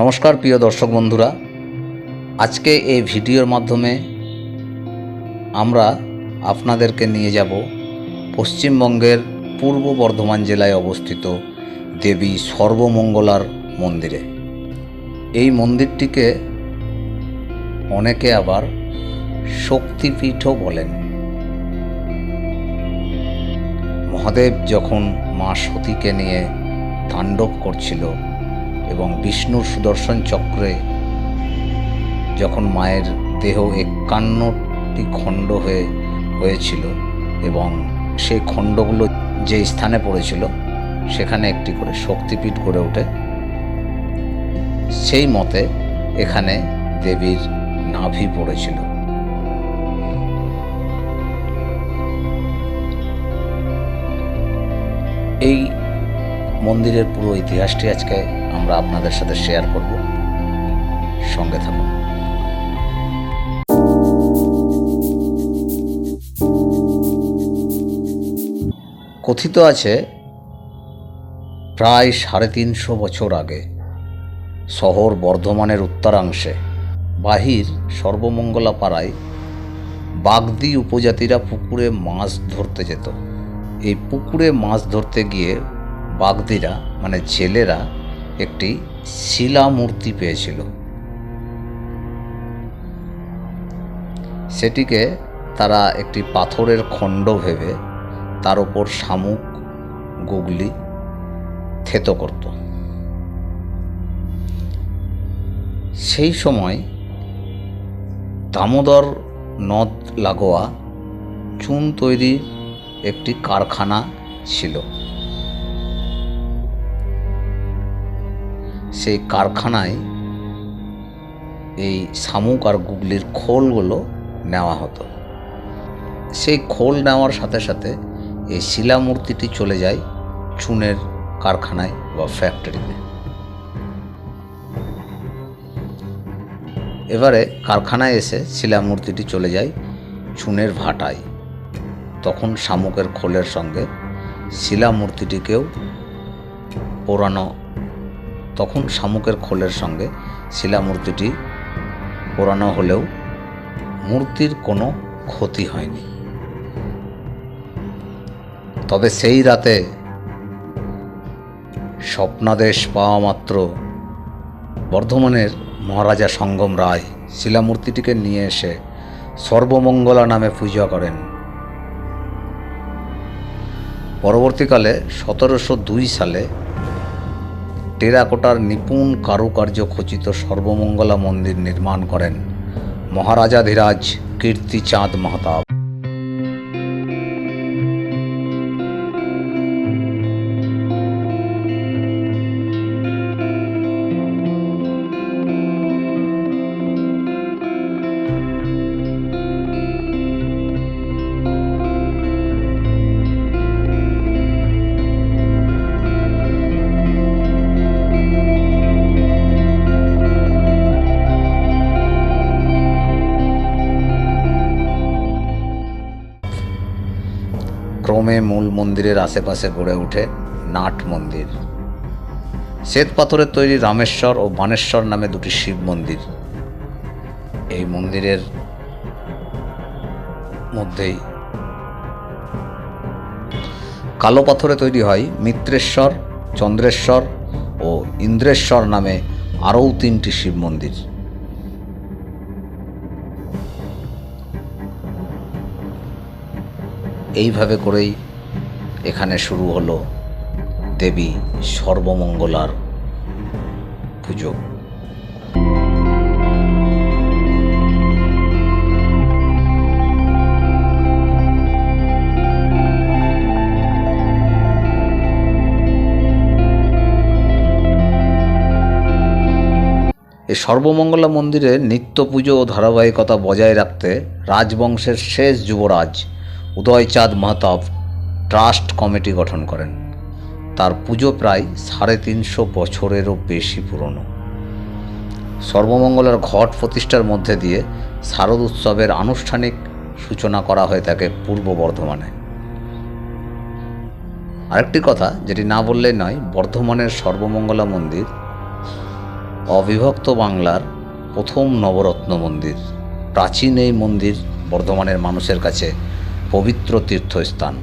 নমস্কার প্রিয় দর্শক বন্ধুরা। আজকে এই ভিডিওর মাধ্যমে আমরা আপনাদেরকে নিয়ে যাব পশ্চিমবঙ্গের পূর্ব বর্ধমান জেলায় অবস্থিত দেবী সর্বমঙ্গলার মন্দিরে। এই মন্দিরটিকে অনেকে আবার শক্তিপীঠও বলেন। মহাদেব যখন মা সতীকে নিয়ে তাণ্ডব করছিল এবং বিষ্ণুর সুদর্শন চক্রে যখন মায়ের দেহ একান্নটি খণ্ড হয়ে হয়েছিল এবং সেই খণ্ডগুলো যে স্থানে পড়েছিল, সেখানে একটি করে শক্তিপীঠ গড়ে ওঠে, সেই মতে এখানে দেবীর নাভি পড়েছিল। এই মন্দিরের পুরো ইতিহাসটি আজকে আমরা আপনাদের সাথে শেয়ার করব। সঙ্গে থাকুন। কথিত আছে, প্রায় সাড়ে তিনশো বছর আগে শহর বর্ধমানের উত্তরাংশে, বাহির সর্বমঙ্গলা পাড়ায় বাগদি উপজাতিরা পুকুরে মাছ ধরতে যেত। এই পুকুরে মাছ ধরতে গিয়ে বাগদিরা মানে জেলেরা একটি শিলা মূর্তি পেয়েছিল। সেটিকে তারা একটি পাথরের খণ্ড ভেবে তার ওপর শামুক, গুগলি থেতো করত। সেই সময় দামোদর নদ লাগোয়া চুন তৈরির একটি কারখানা ছিল। সেই কারখানায় এই শামুক আর গুগলির খোলগুলো নেওয়া হতো। সেই খোল নেওয়ার সাথে সাথে এই শিলা মূর্তিটি চলে যায় চুনের কারখানায় বা ফ্যাক্টরিতে এবারে কারখানায় এসে শিলা মূর্তিটি চলে যায় চুনের ভাটায়। তখন শামুকের খোলের সঙ্গে শিলা মূর্তিটিকেও পোড়ানো তখন শামুকের খোলের সঙ্গে শিলা মূর্তিটি পোড়ানো হলেও মূর্তির কোনো ক্ষতি হয়নি। তবে সেই রাতে স্বপ্নাদেশ পাওয়া মাত্র বর্ধমানের মহারাজা সঙ্গম রায় শিলামূর্তিটিকে নিয়ে এসে সর্বমঙ্গলা নামে পূজা করেন। পরবর্তীকালে সতেরোশো দুই সালে টেরাকোটার নিপুণ কারুকার্য খচিত সর্বমঙ্গলা মন্দির নির্মাণ করেন মহারাজাধিরাজ কীর্তিচাঁদ মাহতাব। ক্রমে মূল মন্দিরের আশেপাশে গড়ে ওঠে নাট মন্দির। শ্বেত পাথরের তৈরি রামেশ্বর ও বানেশ্বর নামে দুটি শিব মন্দির। এই মন্দিরের মধ্যেই কালো পাথরে তৈরি হয় মিত্রেশ্বর, চন্দ্রেশ্বর ও ইন্দ্রেশ্বর নামে আরও তিনটি শিব মন্দির। এইভাবে করেই এখানে শুরু হলো দেবী সর্বমঙ্গলার পুজো। এই সর্বমঙ্গলা মন্দিরে নিত্য পুজো ও ধারাবাহিকতা বজায় রাখতে রাজবংশের শেষ যুবরাজ উদয়চাঁদ মাহতাব ট্রাস্ট কমিটি গঠন করেন। তার পুজো প্রায় সাড়ে তিনশো বছরেরও বেশি পুরনো। সর্বমঙ্গলার ঘট প্রতিষ্ঠার মধ্যে দিয়ে শারদ উৎসবের আনুষ্ঠানিক সূচনা করা হয়ে থাকে পূর্ব বর্ধমানে। আরেকটি কথা, যেটি না বললেই নয়, বর্ধমানের সর্বমঙ্গলা মন্দির, অবিভক্ত বাংলার প্রথম নবরত্ন মন্দির, প্রাচীন এই মন্দির বর্ধমানের মানুষের কাছে পবিত্র তীর্থস্থান।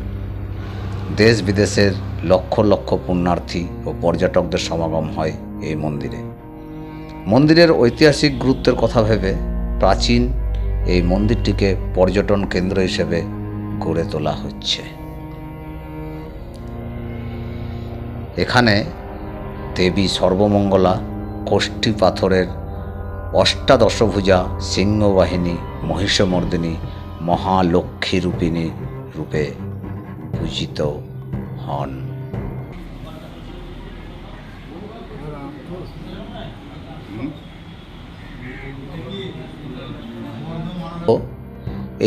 দেশ বিদেশের লক্ষ লক্ষ পুণ্যার্থী ও পর্যটকদের সমাগম হয় এই মন্দিরে। মন্দিরের ঐতিহাসিক গুরুত্বের কথা ভেবে প্রাচীন এই মন্দিরটিকে পর্যটন কেন্দ্র হিসেবে গড়ে তোলা হচ্ছে। এখানে দেবী সর্বমঙ্গলা, কোষ্ঠী পাথরের অষ্টাদশভুজা, সিংহবাহিনী, মহিষমর্দিনী মহালক্ষ্মী রূপিণী রূপে পূজিত হন। তো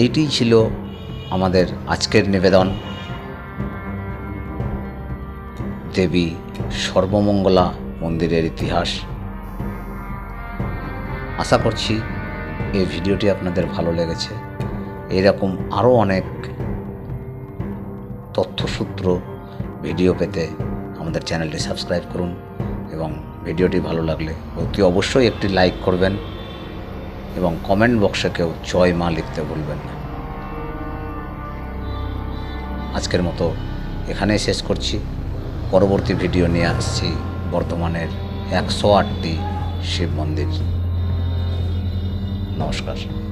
এইটিই ছিল আমাদের আজকের নিবেদন। দেবী সর্বমঙ্গলা মন্দিরের ইতিহাস। আশা করছি এই ভিডিওটি আপনাদের ভালো লেগেছে। এরকম আরও অনেক তথ্যসূত্র, ভিডিও পেতে আমাদের চ্যানেলটি সাবস্ক্রাইব করুন এবং ভিডিওটি ভালো লাগলে অতি অবশ্যই একটি লাইক করবেন এবং কমেন্ট বক্সে কেউ জয় মা লিখতে ভুলবেন না। আজকের মতো এখানেই শেষ করছি। পরবর্তী ভিডিও নিয়ে আসছি বর্ধমানের একশো আটটি শিব মন্দির। নমস্কার।